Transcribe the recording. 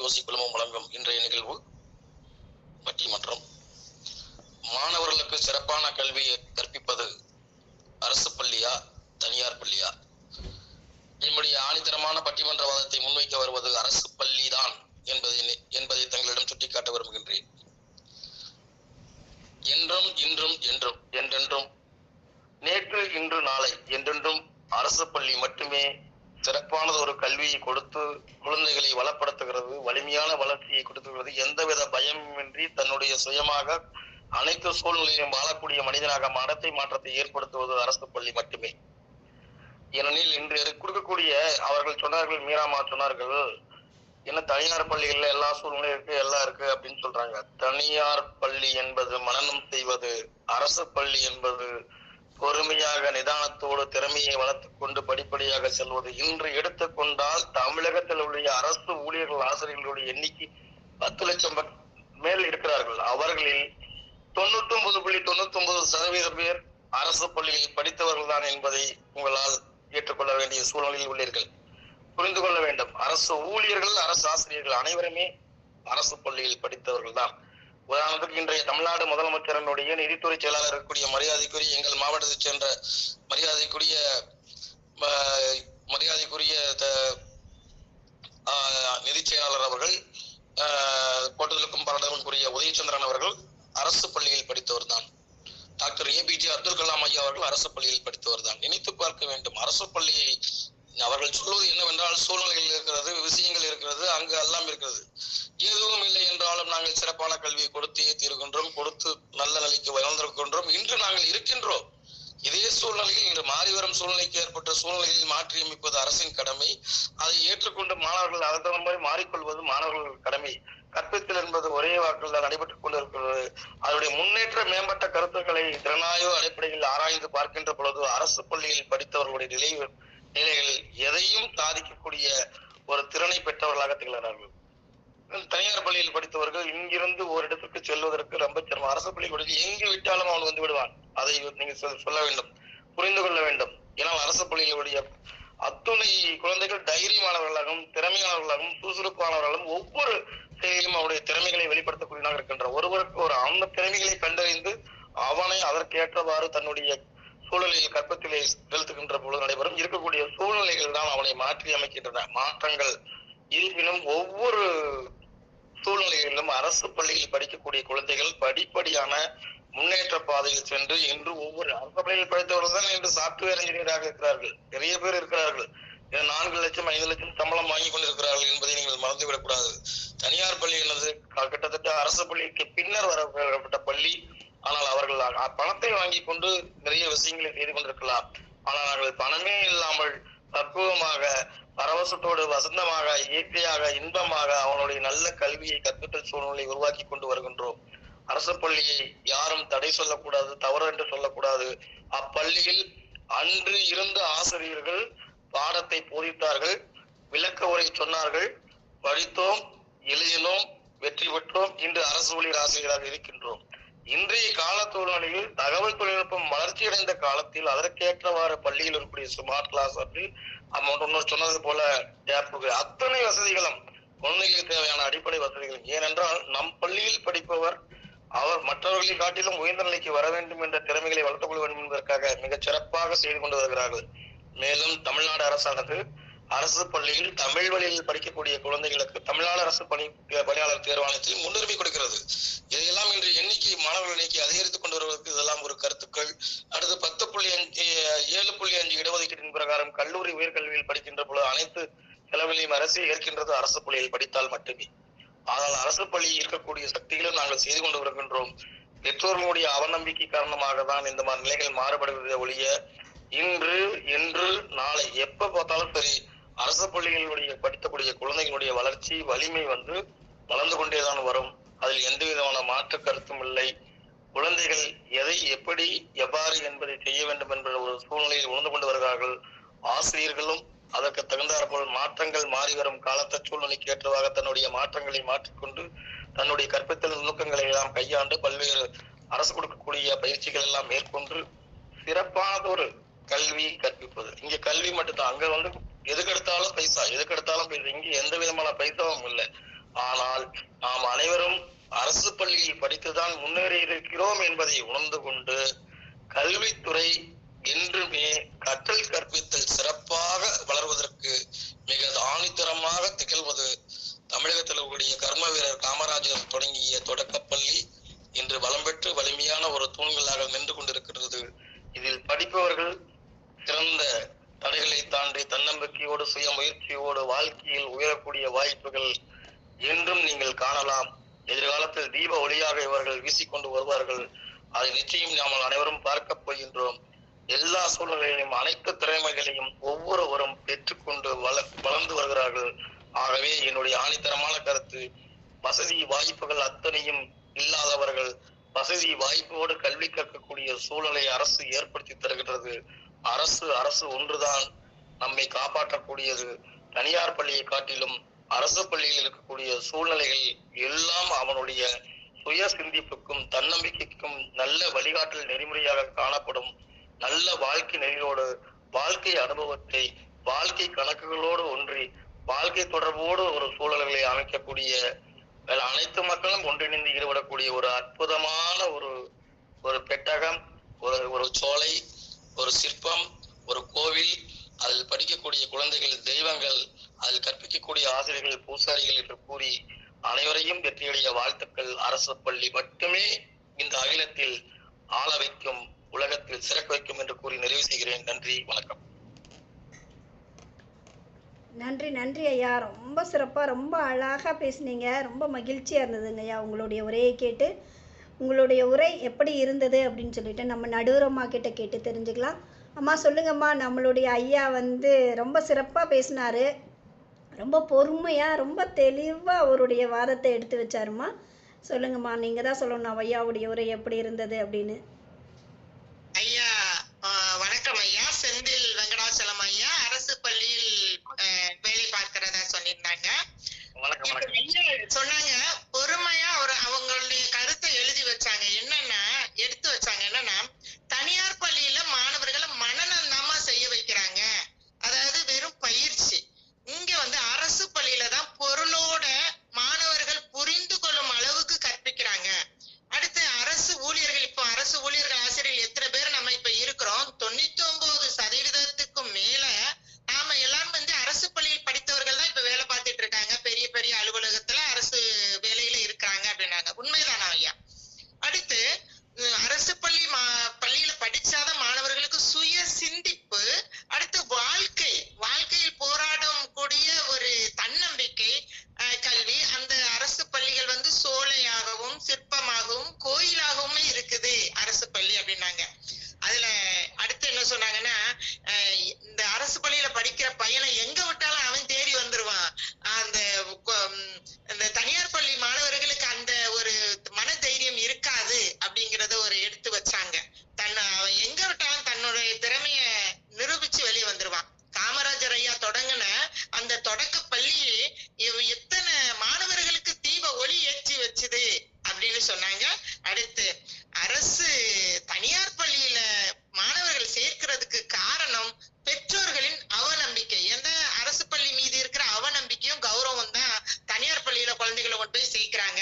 வாசி குழுமம் வழங்கும் இன்றைய நிகழ்வு பட்டிமன்றம். மாணவர்களுக்கு சிறப்பான கல்வியை கற்பிப்பது அரசு பள்ளியா தனியார் பள்ளியா என்னுடைய ஆணித்தரமான பட்டிமன்ற வாதத்தை முன்வைக்க வருவது அரசு பள்ளிதான் என்பதை என்பதை தங்களிடம் சுட்டிக்காட்ட விரும்புகின்றேன் என்றும் இன்றும் என்றும் என்றென்றும் நேற்று இன்று நாளை என்றென்றும் அரசு பள்ளி மட்டுமே சிறப்பானது ஒரு கல்வியை கொடுத்து குழந்தைகளை வளப்படுத்துகிறது வலிமையான வளர்ச்சியை கொடுத்துகிறது. எந்தவித பயமின்றி தன்னுடைய சுயமாக அனைத்து சூழ்நிலையிலும் வாழக்கூடிய மனிதனாக மனத்தை மாற்றத்தை ஏற்படுத்துவது அரசு பள்ளி மட்டுமே. ஏனெனில் இன்று கொடுக்கக்கூடிய அவர்கள் சொன்னார்கள் மீராமா சொன்னார்கள் என்ன தனியார் பள்ளிகள்ல எல்லா சூழ்நிலையும் இருக்கு எல்லாம் இருக்கு அப்படின்னு சொல்றாங்க. தனியார் பள்ளி என்பது மனநம் செய்வது அரசு பள்ளி என்பது பொறுமையாக நிதானத்தோடு திறமையை வளர்த்துக் கொண்டு படிப்படியாக செல்வது. இன்று எடுத்துக்கொண்டால் தமிழகத்தில் உள்ள அரசு ஊழியர்கள் ஆசிரியர்களுடைய எண்ணிக்கை பத்து லட்சம் மேல் இருக்கிறார்கள். அவர்களில் தொண்ணூத்தி ஒன்பது புள்ளி தொண்ணூத்தி ஒன்பது சதவீதம் பேர் அரசு பள்ளியில் படித்தவர்கள் தான் என்பதை உங்களால் ஏற்றுக்கொள்ள வேண்டிய சூழ்நிலையில் உள்ளீர்கள். புரிந்து கொள்ள வேண்டும். அரசு ஊழியர்கள் அரசு ஆசிரியர்கள் அனைவருமே அரசு பள்ளியில் படித்தவர்கள் தான். உதாரணத்துக்கு இன்றைய தமிழ்நாடு முதலமைச்சரனுடைய நிதித்துறை செயலாளர் இருக்கக்கூடிய மரியாதைக்குரிய எங்கள் மாவட்டத்தைச் சேர்ந்த மரியாதைக்குரிய மரியாதைக்குரிய நிதி ஆஹ், செயலாளர் அவர்கள் ஆஹ், போட்டுதலுக்கும் பாராட்டுதலுக்குரிய உதயச்சந்திரன் அவர்கள் அரசு பள்ளியில் படித்தவர் தான். டாக்டர் ஏபிஜே அப்துல் கலாம் ஐயா அவர்கள் அரசு பள்ளியில் படித்தவர் தான். நினைத்து பார்க்க வேண்டும். அரசு பள்ளியை அவர்கள் சொல்வது என்னவென்றால் சூழ்நிலைகள் இருக்கிறது விஷயங்கள் இருக்கிறது அங்கு எல்லாம் இருக்கிறது. எதுவும் இல்லை என்றாலும் நாங்கள் சிறப்பான கல்வியை கொடுத்தே தீர்கின்றோம் கொடுத்து நல்ல நிலைக்கு வளர்ந்திருக்கின்றோம். இன்று நாங்கள் இருக்கின்றோம். இதே சூழ்நிலையில் இன்று மாறி வரும் சூழ்நிலைக்கு ஏற்பட்ட சூழ்நிலையில் மாற்றியமைப்பது அரசின் கடமை. அதை ஏற்றுக்கொண்டு மாணவர்கள் அதன் தகுந்த மாதிரி மாறிக்கொள்வது மாணவர்கள் கடமை. கற்பித்தல் என்பது ஒரே வாக்கில் தான் நடைபெற்றுக் கொண்டிருக்கிறது. அதனுடைய முன்னேற்ற மேம்பட்ட கருத்துக்களை திறனாய்வு அடிப்படையில் ஆராய்ந்து பார்க்கின்ற பொழுது அரசு பள்ளியில் படித்தவர்களுடைய நிலை நிலைகள் எதையும் சாதிக்கக்கூடிய ஒரு திறனை பெற்றவர்களாக திகழ்கிறார்கள். தனியார் பள்ளியில் படித்தவர்கள் இங்கிருந்து ஒரு இடத்திற்கு செல்வதற்கு ரொம்ப சிரமம் அரசு பள்ளி கொடுத்து எங்கு விட்டாலும் அவன் வந்து விடுவான் அதை நீங்க சொல்ல வேண்டும். புரிந்து கொள்ள வேண்டும். ஏன்னா அரசு பள்ளியிலுடைய அத்துணை குழந்தைகள் தைரியமானவர்களாகவும் திறமையானவர்களாகவும் சுறுசுறுப்பானவர்களும் ஒவ்வொரு செயலிலும் அவருடைய திறமைகளை வெளிப்படுத்தக்கூடியதாக இருக்கின்ற ஒருவருக்கு ஒரு அந்த திறமைகளை கண்டறிந்து அவனை அதற்கேற்றவாறு தன்னுடைய சூழலில் கற்பத்திலே செலுத்துகின்ற பொழுது நடைபெறும். இருக்கக்கூடிய சூழ்நிலைகள் தான் அவனை மாற்றி அமைக்கின்றன. மாற்றங்கள் இருப்பினும் ஒவ்வொரு அரசு பள்ளியில் படிக்கக்கூடிய குழந்தைகள் படிப்படியான முன்னேற்ற பாதையில் சென்று இன்று ஒவ்வொரு அரசு பள்ளியில் படித்தவர்கள் தான் இன்று சாப்ட்வேர் இன்ஜினியராக இருக்கிறார்கள். நிறைய பேர் இருக்கிறார்கள். நான்கு லட்சம் ஐந்து லட்சம் சம்பளம் வாங்கி கொண்டிருக்கிறார்கள் என்பதை நீங்கள் மறந்துவிடக்கூடாது. தனியார் பள்ளி என்பது கிட்டத்தட்ட அரசு பள்ளிக்கு பின்னர் வரப்பட்ட பள்ளி. ஆனால் அவர்கள் பணத்தை வாங்கி கொண்டு நிறைய விஷயங்களை செய்து கொண்டிருக்கலாம். ஆனால் அவர்கள் பணமே இல்லாமல் தத்துவமாக பரவசத்தோடு வசந்தமாக இயற்கையாக இன்பமாக அவனுடைய நல்ல கல்வியை கற்பித்தல் சூழ்நிலை உருவாக்கி கொண்டு வருகின்றோம். அரசு பள்ளியை யாரும் தடை சொல்லக்கூடாது தவறு என்று சொல்லக்கூடாது. அப்பள்ளியில் அன்று இருந்த ஆசிரியர்கள் பாடத்தை போதித்தார்கள் விளக்க உரை சொன்னார்கள் படித்தோம் எழுதினோம் வெற்றி பெற்றோம் இன்று அரசு ஊழியர் ஆசிரியராக இருக்கின்றோம். இன்றைய கால சூழ்நிலையில் தகவல் தொழில்நுட்பம் வளர்ச்சியடைந்த காலத்தில் அதற்கேற்றவாறு பள்ளியில் இருக்கக்கூடிய ஸ்மார்ட் கிளாஸ் இன்னொரு சொன்னது போல அத்தனை வசதிகளும் குழந்தைகளுக்கு தேவையான அடிப்படை வசதிகள் ஏனென்றால் நம் பள்ளியில் படிப்பவர் அவர் மற்றவர்களை காட்டிலும் உயர்ந்த நிலைக்கு வர வேண்டும் என்ற திறமைகளை வளர்த்துக் கொள்ள வேண்டும் என்பதற்காக மிகச் சிறப்பாக செய்து கொண்டு வருகிறார்கள். மேலும் தமிழ்நாடு அரசானது அரசு பள்ளியில் தமிழ் வழியில் படிக்கக்கூடிய குழந்தைகளுக்கு தமிழ்நாடு அரசு பணி பணியாளர் தேர்வாணையத்தில் முன்னுரிமை கொடுக்கிறது. இதையெல்லாம் இன்று எண்ணிக்கை மாணவர்கள் எண்ணிக்கை அதிகரித்துக் கொண்டு வருவதற்கு இதெல்லாம் ஒரு கருத்துக்கள். அடுத்து பத்து புள்ளி அஞ்சு ஏழு புள்ளி அஞ்சு இடஒதுக்கீட்டின் பிரகாரம் கல்லூரி உயர்கல்வியில் படிக்கின்ற பொழுது அனைத்து செலவிலையும் அரசு ஏற்கின்றது. அரசு பள்ளியில் படித்தால் மட்டுமே. ஆனால் அரசு பள்ளி இருக்கக்கூடிய சக்திகளும் நாங்கள் செய்து கொண்டு வருகின்றோம். பெற்றோர்களுடைய அவநம்பிக்கை காரணமாக தான் இந்த மாதிரி நிலைகள் மாறுபடுகிறது ஒழிய இன்று இன்று நாளை எப்ப பார்த்தாலும் சரி அரசு பள்ளிகளுடைய படித்தக்கூடிய குழந்தைகளுடைய வளர்ச்சி வலிமை வந்து வளர்ந்து கொண்டேதான் வரும். அதில் எந்த விதமான மாற்று கருத்தும் இல்லை. குழந்தைகள் எதை எப்படி எவ்வாறு என்பதை செய்ய வேண்டும் என்ற ஒரு சூழ்நிலையில் உணர்ந்து கொண்டு வருகிறார்கள். ஆசிரியர்களும் அதற்கு தகுந்தாற்போல் மாற்றங்கள் மாறி வரும் காலத்த சூழ்நிலைக்கு ஏற்றவாக தன்னுடைய மாற்றங்களை மாற்றிக்கொண்டு தன்னுடைய கற்பித்தல் நுணுக்கங்களை எல்லாம் கையாண்டு பல்வேறு அரசு கொடுக்கக்கூடிய பயிற்சிகள் எல்லாம் மேற்கொண்டு சிறப்பானதொரு கல்வியை கற்பிப்பது. இங்க கல்வி மட்டும்தான். அங்க வந்து எதுக்கு எடுத்தாலும் பைசா எதுக்கு எடுத்தாலும் பைசா. இங்கே எந்த விதமான பைசாவும் இல்லை. ஆனால் நாம் அனைவரும் அரசு பள்ளியில் படித்துதான் முன்னேறி இருக்கிறோம் என்பதை உணர்ந்து கொண்டு கல்வித்துறை என்றுமே கற்றல் கற்பித்தல் சிறப்பாக வளர்வதற்கு மிக ஆணித்தரமாக திகழ்வது தமிழகத்தில் கூடிய கர்ம வீரர் காமராஜர் தொடங்கிய தொடக்கப்பள்ளி இன்று வளம் பெற்று வலிமையான ஒரு தூண்களாக நின்று கொண்டிருக்கிறது. இதில் படிப்பவர்கள் சிறந்த தடைகளை தாண்டி தன்னம்பிக்கையோடு சுய முயற்சியோடு வாழ்க்கையில் உயரக்கூடிய வாய்ப்புகள் என்றும் நீங்கள் காணலாம். எதிர்காலத்தில் தீப ஒளியாக இவர்கள் வீசிக்கொண்டு வருவார்கள். அதை நிச்சயம் நாம் அனைவரும் பார்க்க போகின்றோம். எல்லா சூழ்நிலையிலும் அனைத்து திறமைகளையும் ஒவ்வொருவரும் பெற்றுக்கொண்டு வள வளர்ந்து வருகிறார்கள். ஆகவே என்னுடைய ஆணித்தரமான கருத்து வசதி வாய்ப்புகள் அத்தனையும் இல்லாதவர்கள் வசதி வாய்ப்போடு கல்வி கற்கக்கூடிய சூழலை அரசு ஏற்படுத்தி தருகின்றது. அரசு அரசு ஒன்றுதான் நம்மை காப்பாற்றக்கூடியது. தனியார் பள்ளியை காட்டிலும் அரசு பள்ளியில் இருக்கக்கூடிய சூழ்நிலைகள் எல்லாம் அவனுடைய சுய சிந்திப்புக்கும் தன்னம்பிக்கைக்கும் நல்ல வழிகாட்டல் நெறிமுறையாக காணப்படும். நல்ல வாழ்க்கை நெறியோடு வாழ்க்கை அனுபவத்தை வாழ்க்கை கணக்குகளோடு ஒன்றி வாழ்க்கை தொடர்போடு ஒரு சூழல்களை அமைக்கக்கூடிய அனைத்து மக்களும் ஒன்றிணைந்து ஈடுபடக்கூடிய ஒரு அற்புதமான ஒரு ஒரு பெட்டகம் ஒரு ஒரு சோலை ஒரு சிற்பம் ஒரு கோவில் அதில் படிக்கக்கூடிய குழந்தைகள் தெய்வங்கள் அதில் கற்பிக்கக்கூடிய ஆசிரியர்கள் பூசாரிகள் என்று கூறி அனைவரையும் வெற்றியடைய வாழ்த்துக்கள். அரசு பள்ளி மட்டுமே இந்த அகிலத்தில் ஆள வைக்கும் உலகத்தில் சிறக்க வைக்கும் என்று கூறி நிறைவு செய்கிறேன். நன்றி வணக்கம். நன்றி நன்றி ஐயா. ரொம்ப சிறப்பாக ரொம்ப அழகாக பேசுனீங்க. ரொம்ப மகிழ்ச்சியாக இருந்ததுங்க ஐயா உங்களுடைய உரையை கேட்டு. உங்களுடைய உரை எப்படி இருந்தது அப்படின்னு சொல்லிட்டு நம்ம நடுவரம்மா கிட்ட கேட்டு தெரிஞ்சுக்கலாம். அம்மா சொல்லுங்கம்மா. நம்மளுடைய ஐயா வந்து ரொம்ப சிறப்பாக பேசினாரு. ரொம்ப பொறுமையாக ரொம்ப தெளிவாக அவருடைய வாதத்தை எடுத்து வச்சாருமா சொல்லுங்கம்மா நீங்கள் தான் சொல்லணும் ஐயாவுடைய உரை எப்படி இருந்தது அப்படின்னு. ஐயா ஆஹ் வணக்கம் ஐயா. செந்தில் வெங்கடாச்சலம் ஐயா அரசு பள்ளியில் ஆஹ் வேலை பார்க்கிறதா சொல்லியிருந்தாங்க. வணக்கம் இப்ப வணக்கம் ஐயா சொன்னாங்க பொறுமையா ஒரு அவங்களுடைய கருத்தை எழுதி வச்சாங்க என்னன்னா எடுத்து வச்சாங்க என்னன்னா தனியார் பள்ளியில மாணவர்களை மனநலமா செய்ய வைக்கிறாங்க அதாவது வெறும் பயிற்சி இங்க வந்து அரசு பள்ளியில தான் பொருளோட மாணவர்கள் புரிந்து கொள்ளும் அளவுக்கு கற்பிக்கிறாங்க அடுத்து அரசு ஊழியர்கள் இப்போ அரசு ஊழியர்கள் ஆசிரியர்கள் எத்தனை பேர் நம்ம இப்ப இருக்கிறோம் தொண்ணூத்தி ஒன்பது சதவீதத்துக்கும் மேல நாம எல்லாரும் வந்து அரசு பள்ளியில் படித்தவர்கள் தான் இப்ப வேலை பார்த்துட்டு இருக்காங்க பெரிய பெரிய அலுவலகத்துல அரசு வேலையில இருக்காங்க அப்படின்னாங்க உண்மைதானா ஐயா அடுத்து உம், அரசு பள்ளி மா- பள்ளியில படிச்சாதான் மாணவர்களுக்கு சுய சிந்திப்பு அடுத்து வாழ்க்கை வாழ்க்கையில் போராடும் கூடிய ஒரு தன்னம்பிக்கை அஹ், கல்வி அந்த அரசு பள்ளிகள் வந்து சோலையாகவும் சிற்பமாகவும் கோயிலாகவும் இருக்குது அரசு பள்ளி அப்படின்னாங்க அதுல அடுத்து என்ன சொன்னாங்கன்னா அஹ், இந்த அரசு பள்ளியில por besikrang